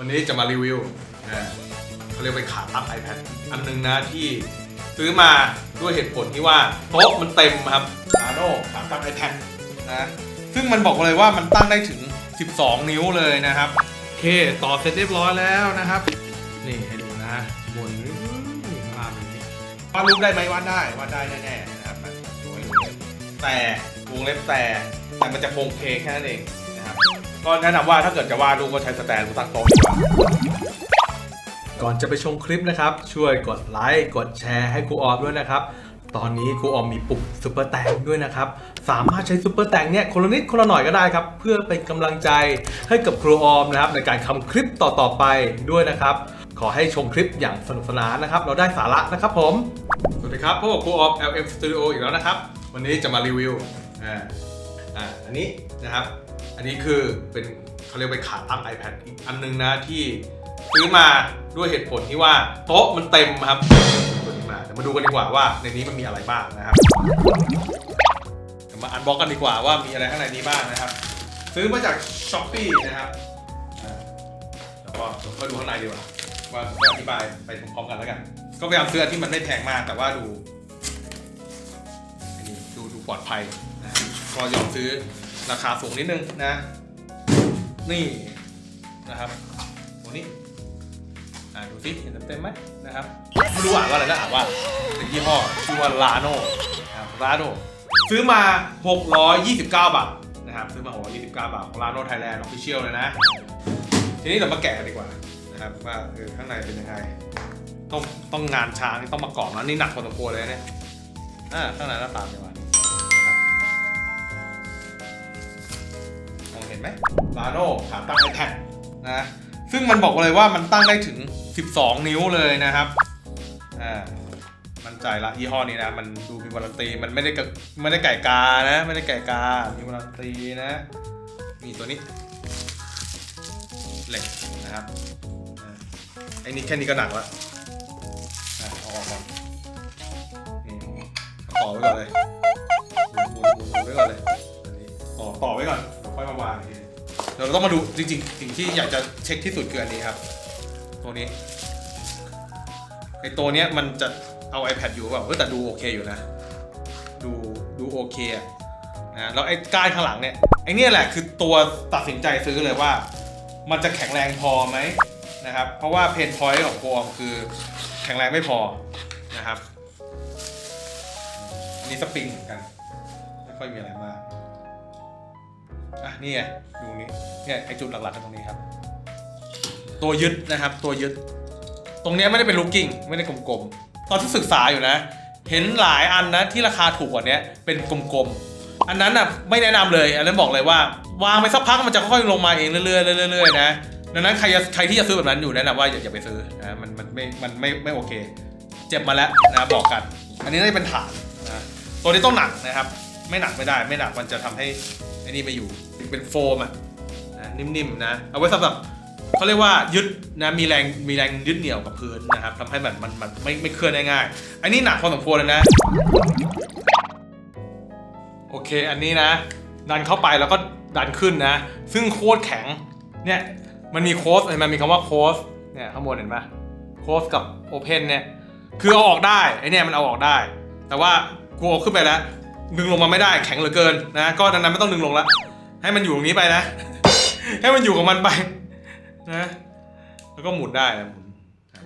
วันนี้จะมารีวิวนะเขาเรียกเป็นขาตั้ง iPad อันหนึงนะที่ซื้อมาด้วยเหตุผลที่ว่าโต๊ะมันเต็มครับอาโน่ขาตั้ง iPad นะซึ่งมันบอกเลยว่ามันตั้งได้ถึง 12 นิ้วเลยนะครับโอเคต่อเสร็จเรียบร้อยแล้วนะครับ นี่ให้ดูนะบนนี่ข้างล่างแบบนี้วาดรูปได้ไหมวาดได้วาดได้แน่ๆนะครับมันสวยเลยแต่วงเล็บแต่แต่มันจะโครงเพลงแค่นั้นเองนะครับ ก็แนะนำว่าถ้าเกิดจะวาดรูปก็ใช้สแตนตั้งโต๊ะดีกว่า ก่อนจะไปชมคลิปนะครับ ช่วยกดไลค์ กดแชร์ให้ครูออมด้วยนะครับ ตอนนี้ครูออมมีปุ่มซุปเปอร์แตงด้วยนะครับ สามารถใช้ซุปเปอร์แตงเนี่ยคนละนิดคนละหน่อยก็ได้ครับ เพื่อเป็นกำลังใจให้กับครูออมนะครับ ในการทำคลิปต่อๆไปด้วยนะครับ ขอให้ชมคลิปอย่างสนุกสนานนะครับ เราได้สาระนะครับผม สวัสดีครับพบกับครูออม LM Studio อีกแล้วนะครับ วันนี้จะมารีวิว อ่า อ่า อันนี้นะครับ อันนี้คือเป็นเขาเรียกเป็นขาตั้ง iPad อีกอันหนึงนะที่ซื้อมาด้วยเหตุผลที่ว่าโต๊ะมันเต็มครับตัวนี้มาเดี๋ยวมาดูกันดีกว่าว่าในนี้มันมีอะไรบ้างนะครับเดี๋ยวมาอันบ็อกกันดีกว่าว่ามีอะไรข้างในนี้บ้างนะครับ ซื้อมาจาก s h อ p e e นะครับอ่าแล้วก็เดี๋ยวก็ดูข้างในดีกว่าว่าว่าอธิบายไปพร้อมๆกันแล้วกัน ก็พยายามซื้ออนที่มันไม่แพงมากแต่ว่าดูอันนี้ดูดูปลอดภัยนะก็ยอมซื้อ ราคาสูงนิดนึงนะ นี่นะครับตัวนี้อ่าดูสิเห็นเต็มไหมนะครับไม่รู้อ่านว่าอะไรนะอ่านว่าเป็นยี่ห้อชื่อว่าลาโน่นะครับลาโน่ซื้อมา 629 บาทนะครับซื้อมา 629 บาทของลาโน่ไทยแลนด์ออฟฟิเชียลเลยนะ ทีนี้เรามาแกะกันดีกว่านะครับว่าเออข้างในเป็นยังไงต้องต้องงานช้างต้องมากรอบนะนี่หนักพอสมควรเลยนะเนี่ยอ่าข้างในหน้าตาเป็นยังไง นไหมลาโน่ขาตั้ง iPad นะซึ่งมันบอกเลยว่ามันตั้งได้ถึง 12 นิ้วเลยนะครับอ่ามั่นใจละยี่ห้อนี้นะ มันดูมีวารันตีมันไม่ได้กะไม่ได้ไก่กานะ ไม่ได้ไก่กา มีวารันตีนะมีตัวนี้เหล็กนะครับอ่าไอ้นี่แค่นี้ก็หนักแล้วอะเอาออกก่อนนี่ต่อไว้ก่อนเลยหมุนหมุนไว้ก่อนเลยอ่อต่อไว้ก่อน ค่อยมาวางอีกทีเดี๋ยวเราต้องมาดูจริงๆสิ่งที่อยากจะเช็คที่สุดคืออันนี้ครับ ตัวนี้ไอ้ตัวเนี้ยมันจะเอา iPad อยู่เปล่าเออแต่ดูโอเคอยู่นะ ดูดูโอเคอะนะแล้วไอ้ก้านข้างหลังเนี่ยไอ้เนี่ยแหละคือตัวตัดสินใจซื้อเลยว่า มันจะแข็งแรงพอไหมนะครับ เพราะว่าเพนพอยต์ของโกอมคือแข็งแรงไม่พอนะครับ อันนี้สปริงเหมือนกัน ไม่ค่อยมีอะไรมาก อะนี่ไงดูนี้เนี่ยไอจุดหลักๆกันตรงนี้ครับ ตัวยึดนะครับ ตัวยึด ตรงเนี้ยไม่ได้เป็นลูกกิ้งไม่ได้กลมๆ ตอนที่ศึกษาอยู่นะ เห็นหลายอันนะที่ราคาถูกกว่านี้เป็นกลมๆ อันนั้นอะไม่แนะนำเลย อันนั้นบอกเลยว่าวางไปสักพักมันจะค่อยๆลงมาเองเรื่อยๆเรื่อยๆนะดังนั้นใครจะใครที่จะซื้อแบบนั้นอยู่แนะนำว่าอย่าอย่าไปซื้อนะมันมันไม่มันไม่ไม่โอเค เจ็บมาแล้วนะบอกกัน อันนี้น่าจะเป็นฐานนะตัวนี้ต้องหนักนะครับ ไม่หนักไม่ได้ ไม่หนักมันจะทำให้ไอ้นี่ไม่อยู่เป็นโฟมอะนะนิ่มๆนะ เอาไว้สำหรับเขาเรียกว่ายึดนะมีแรงมีแรงยึดเหนี่ยวกับพื้นนะครับทำให้มันมันมันไม่ไม่เคลื่อนได้ง่าย อันนี้หนักพอสมควรเลยนะ โอเคอันนี้นะ ดันเข้าไปแล้วก็ดันขึ้นนะ ซึ่งโค้ดแข็งเนี่ยมันมีโค้ดเห็นไหมมีคำว่าโค้ดเนี่ยข้างบนเห็นปะโค้ดกับโอเพนเนี่ยคือเอาออกได้ไอเนี่ยมันเอาออกได้ แต่ว่ากูเอาขึ้นไปแล้ว ดึงลงมาไม่ได้แข็งเหลือเกินนะ ก็ดังนั้นไม่ต้องดึงลงละ ให้มันอยู่ตรงนี้ไปนะ ให้มันอยู่ของมันไปนะ แล้วก็หมุนได้นะหมุน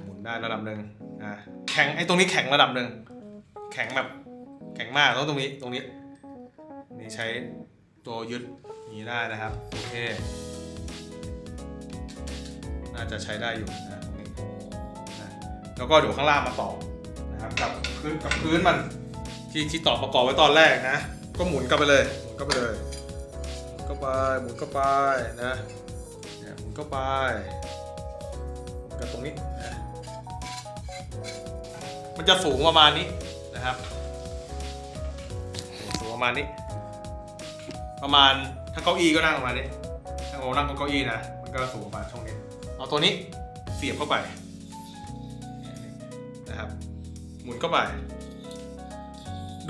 หมุนได้ระดับหนึ่งอะแข็งไอ้ตรงนี้แข็งระดับหนึ่งแข็งแบบแข็งมากแล้วตรงนี้ตรงนี้นี่ใช้ตัวยึดนี้ได้นะครับโอเคน่าจะใช้ได้อยู่นะตรงนี้นะแล้วก็เดี๋ยวข้างล่างมาต่อนะครับกับพื้นกับพื้นมัน ที่ที่ต่อประกอบไว้ตอนแรกนะ ก็หมุนกลับไปเลยหมุนกลับไปเลยหมุนเข้าไปหมุนเข้าไปนะเนี่ยหมุนเข้าไปกับตรงนี้นะมันจะสูงประมาณนี้นะครับ สูงประมาณนี้ ประมาณถ้าเก้าอี้ก็นั่งประมาณนี้ถ้าเรานั่งบนเก้าอี้นะมันก็สูงประมาณช่วงนี้เอาตัวนี้เสียบเข้าไปนะครับ หมุนเข้าไป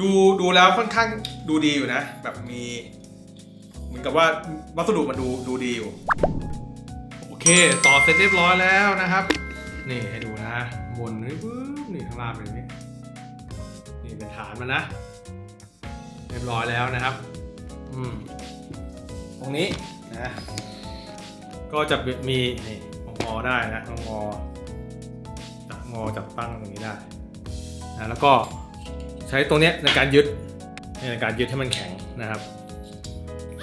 ดูดูแล้วค่อนข้างดูดีอยู่นะ แบบมี เหมือนกับว่าวัสดุมันดูดูดีอยู่ โอเค ต่อเสร็จเรียบร้อยแล้วนะครับ นี่ให้ดูนะบนนี่ปึ๊บนี่ข้างล่างเป็นอย่างนี้นี่เป็นฐานมันนะ เรียบร้อยแล้วนะครับ อืมตรงนี้นะก็จะมีนี่งอได้นะองอจับงอจับตั้งตรงนี้ได้นะแล้วก็ ใช้ตรงเนี้ยในการยึดในการยึดให้มันแข็งนะครับ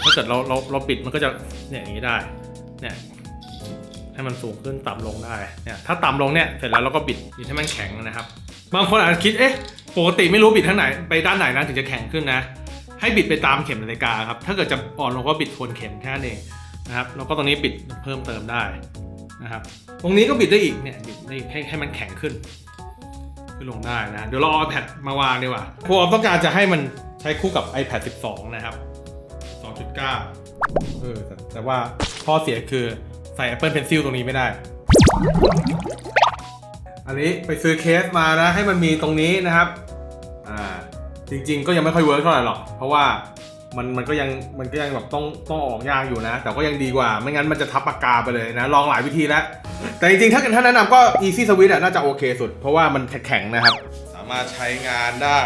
ถ้าเกิดเราเราเราปิดมันก็จะเนี่ยอย่างนี้ได้เนี่ยให้มันสูงขึ้นต่ำลงได้เนี่ยถ้าต่ำลงเนี่ยเสร็จแล้วเราก็บิดบิดให้มันแข็งนะครับ บางคนอาจจะคิดเอ๊ะปกติไม่รู้บิดทางไหนไปด้านไหนนะถึงจะแข็งขึ้นนะ ให้บิดไปตามเข็มนาฬิกาครับถ้าเกิดจะอ่อนลงก็บิดทวนเข็มแค่นั้นเองนะครับแล้วก็ตรงนี้บิดเพิ่มเติมได้นะครับ ตรงนี้ก็บิดได้อีกเนี่ยบิดได้ให้ให้มันแข็งขึ้น ขึ้นลงได้นะ เดี๋ยวเราเอา iPad มาวางดีกว่าครูออมต้องการจะให้มันใช้คู่กับ iPad 12 นะครับ 2.9 เออแต่แต่ว่าข้อเสียคือใส่ Apple Pencil ตรงนี้ไม่ได้ อันนี้ไปซื้อเคสมานะ ให้มันมีตรงนี้นะครับ อ่า จริง ๆ ก็ยังไม่ค่อยเวิร์กเท่าไหร่หรอก เพราะว่ามันมันก็ยังมันก็ยังแบบต้องต้องออกยากอยู่นะ แต่ก็ยังดีกว่า ไม่งั้นมันจะทับปากกาไปเลยนะ ลองหลายวิธีแล้ว แต่จริงๆ ถ้าเกิดถ้าแนะนำก็ Easy Switch อะน่าจะโอเคสุด เพราะว่ามันแข็งๆนะครับ สามารถใช้งานได้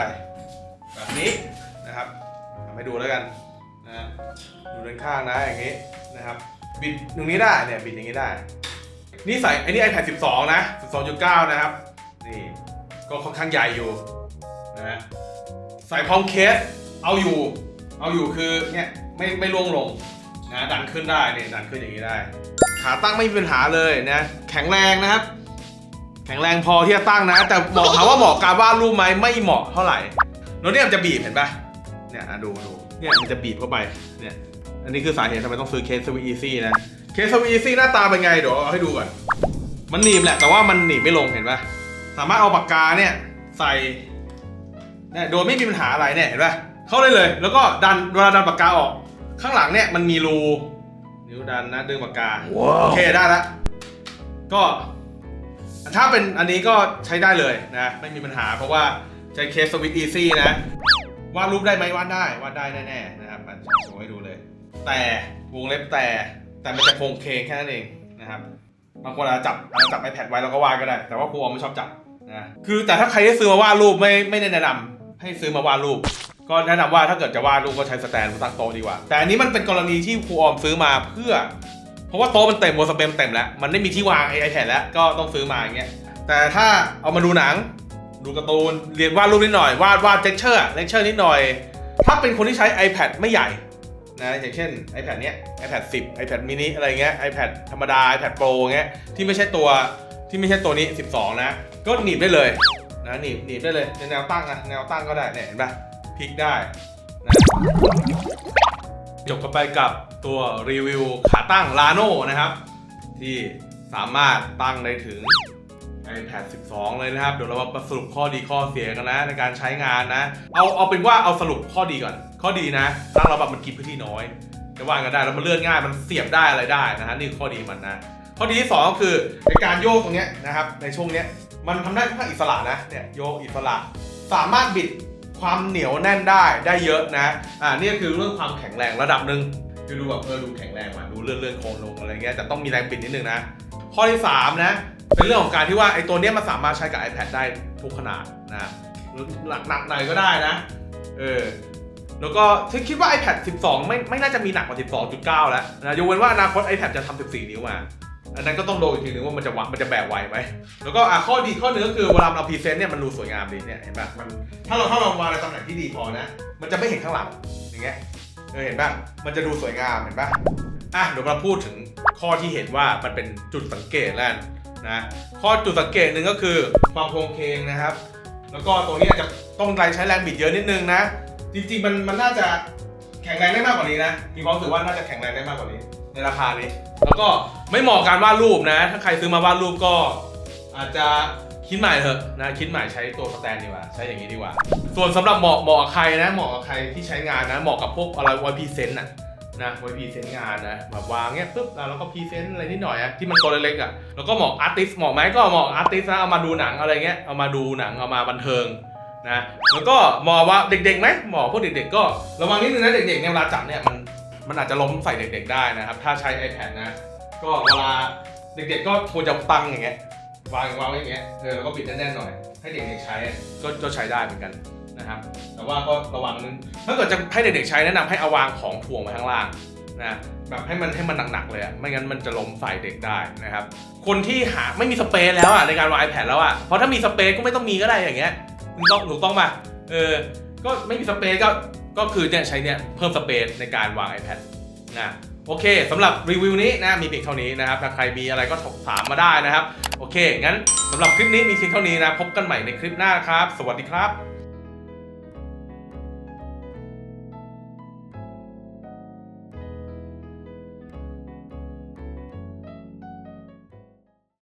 แบบนี้นะครับทำให้ดูแล้วกันนะดูด้านข้างนะอย่างนี้นะครับ บิดตรงนี้ได้เนี่ยบิดอย่างนี้ได้ นี่ใส่ไอ้นี่ iPad 12 นะ 12.9 นะครับ นี่ก็ค่อนข้างใหญ่อยู่นะใส่พร้อมเคสเอาอยู่ เอาอยู่คือเนี่ยไม่ไม่ล่วงลงนะดันขึ้นได้เนี่ยดันขึ้นอย่างนี้ได้ ขาตั้งไม่มีปัญหาเลยนะ แข็งแรงนะครับ แข็งแรงพอที่จะตั้งนะ แต่บอกถามว่าเหมาะการวาดรูปไหมไม่เหมาะเท่าไหร่แล้วเนี่ยมันจะบีบเห็นปะเนี่ยอะดูดูเนี่ยมันจะบีบเข้าไปเนี่ยอันนี้คือสาเหตุทำไมต้องซื้อเคสสวีอีซี่นะเคสสวีอีซี่หน้าตาเป็นไงเดี๋ยวเอาให้ดูก่อนมันหนีบแหละแต่ว่ามันหนีบไม่ลงเห็นปะสามารถเอาปากกาเนี่ยใส่เนี่ยโดยไม่มีปัญหาอะไรเนี่ยเห็นปะเข้าได้เลย แล้วก็ดันเวลาดันปากกาออก ข้างหลังเนี่ยมันมีรู นิ้วดันนะดึงปากกา โอเคได้แล้วก็ ถ้าเป็นอันนี้ก็ใช้ได้เลยนะ ไม่มีปัญหาเพราะว่าใช้เคสสวิตอีซี่นะวาดรูปได้ไหมวาดได้วาดได้แน่ๆนะครับมันโชว์ให้ดูเลย แต่วงเล็บแต่แต่มันจะโครงเคงแค่นั้นเองนะครับบางคนอาจจะจับอาจจะจับ iPad ไว้แล้วก็วาดก็ได้ แต่ว่าครูออมไม่ชอบจับนะคือแต่ถ้าใครที่ซื้อมาวาดรูปไม่ไม่ได้แนะนำให้ซื้อมาวาดรูป ก็แนะนำว่าถ้าเกิดจะวาดรูปก็ใช้สแตนตั้งโต๊ะดีกว่า แต่อันนี้มันเป็นกรณีที่ครูออมซื้อมาเพื่อ เพราะว่าโต๊ะมันเต็มบนสเปมเต็มแล้ว มันไม่มีที่วางไอแพดแล้วก็ต้องซื้อมาอย่างเงี้ยแต่ถ้าเอามาดูหนัง ดูการ์ตูนเรียนวาดรูปนิดหน่อย วาดวาดเลคเชอร์เลคเชอร์นิดหน่อย ถ้าเป็นคนที่ใช้ iPad ไม่ใหญ่นะอย่างเช่น iPad เนี้ย iPad 10 iPad mini อะไรเงี้ย iPad ธรรมดา iPad Pro เงี้ยที่ไม่ใช่ตัวที่ไม่ใช่ตัวนี้ 12 นะ ก็หนีบได้เลยนะหนีบหนีบได้เลยในแนวตั้งอะแนวตั้งก็ได้เนี่ยเห็นปะ พลิกได้นะจบกันไปกับตัวรีวิวขาตั้ง Lano นะครับ ที่สามารถตั้งได้ถึง iPad 12 เลยนะครับ เดี๋ยวเรามาสรุปข้อดีข้อเสียกันนะ ในการใช้งานนะ เอาเอาเป็นว่าเอาสรุปข้อดีก่อน ข้อดีนะ ตั้งระบบมันกินพื้นที่น้อยจะว่างกันได้แล้วมันเลื่อนง่ายมันเสียบได้อะไรได้นะฮะนี่คือข้อดีมันนะข้อดีที่สองก็คือในการโยกตรงเนี้ยนะครับในช่วงเนี้ยมันทำได้ค่อนข้างอิสระนะเนี่ยโยกอิสระ สามารถบิด ความเหนียวแน่นได้ได้เยอะนะอ่านี่ก็คือเรื่องความแข็งแรงระดับหนึ่งคือดูแบบเออดูแข็งแรงว่ะดูเลื่อนเลื่อนโค้งลงอะไรเงี้ยแต่ต้องมีแรงบิดนิดนึงนะ ข้อที่สามนะ เป็นเรื่องของการที่ว่าไอ้ตัวเนี้ยมันสามารถใช้กับ iPad ได้ทุกขนาดนะหรือหนักหนักหน่อยก็ได้นะเออแล้วก็ฉันคิดว่า iPad 12 ไม่ไม่น่าจะมีหนักกว่า 12.9 แล้วนะยกเว้นว่าอนาคต iPad จะทำ14 นิ้วมา อันนั้นก็ต้องดูอีกทีนึงว่ามันจะวะมันจะแบกไหวไหมแล้วก็อะข้อดีข้อหนึงก็คือเวลาเราพรีเซนต์เนี่ยมันดูสวยงามดีเนี่ยเห็นป่ะมันถ้าเราถ้าเราวางในตำแหน่งที่ดีพอนะ มันจะไม่เห็นข้างหลังอย่างเงี้ยเออเห็นป่ะมันจะดูสวยงามเห็นป่ะอะเดี๋ยวมาพูดถึงข้อที่เห็นว่ามันเป็นจุดสังเกตแล้วนะข้อจุดสังเกตหนึ่งก็คือความโครงเคงนะครับ แล้วก็ตรงนี้อาจจะต้องใช้แรงบิดเยอะนิดนึงนะ จริงๆมันมันน่าจะแข็งแรงได้มากกว่านี้นะมีความรู้สึกว่าน่าจะแข็งแรงได้มากกว่านี้ ในราคานี้ แล้วก็ไม่เหมาะการวาดรูปนะ ถ้าใครซื้อมาวาดรูปก็ อาจจะคิดใหม่เถอะนะคิดใหม่ใช้ตัวสแตนดีกว่า ใช้อย่างนี้ดีกว่า ส่วนสำหรับเหมาะเหมาะใครนะ เหมาะกับใครที่ใช้งานนะ เหมาะกับพวกอะไรไวพีเซนต์น่ะนะไวพรีเซนต์งานนะแบบวางเงี้ยปุ๊บแล้วก็พรีเซนต์อะไรนิดหน่อยอะที่มันตัวเล็กๆอะแล้วก็เหมาะอาร์ติสเหมาะไหมก็เหมาะอาร์ติสนะเอามาดูหนังอะไรเงี้ยเอามาดูหนังเอามาบันเทิงนะแล้วก็เหมาะว่าเด็กๆไหมเหมาะพวกเด็กๆก็ระวังนิดนึงนะเด็กๆเนี่ยเวลาจับเนี่ยมัน มันอาจจะล้มใส่เด็กๆได้นะครับ ถ้าใช้ iPad นะ ก็เวลาเด็กๆก็ควรจะตั้งอย่างเงี้ยวางวางอย่างเงี้ยเออแล้วก็ปิดแน่นๆหน่อย ให้เด็กๆใช้ก็ก็ใช้ได้เหมือนกันนะครับ แต่ว่าก็ระวังนึงถ้าเกิดจะให้เด็กๆใช้แนะนำให้เอาวางของถ่วงไว้ข้างล่างนะแบบให้มันให้มันหนักๆเลยอะไม่งั้นมันจะล้มใส่เด็กได้นะครับ คนที่หาไม่มีสเปซแล้วอะในการวาง iPad แล้วอะเพราะถ้ามีสเปซก็ไม่ต้องมีก็ได้อย่างเงี้ยถูกต้องถูกต้องป่ะเออ ก็ไม่มีสเปซก็ ก็คือเนี่ยใช้เนี่ยเพิ่มสเปซในการวาง iPad นะโอเคสำหรับรีวิวนี้นะมีเพียงเท่านี้นะครับถ้าใครมีอะไรก็ถามมาได้นะครับ โอเค งั้นสำหรับคลิปนี้มีเพียงเท่านี้นะ พบกันใหม่ในคลิปหน้าครับ สวัสดีครับ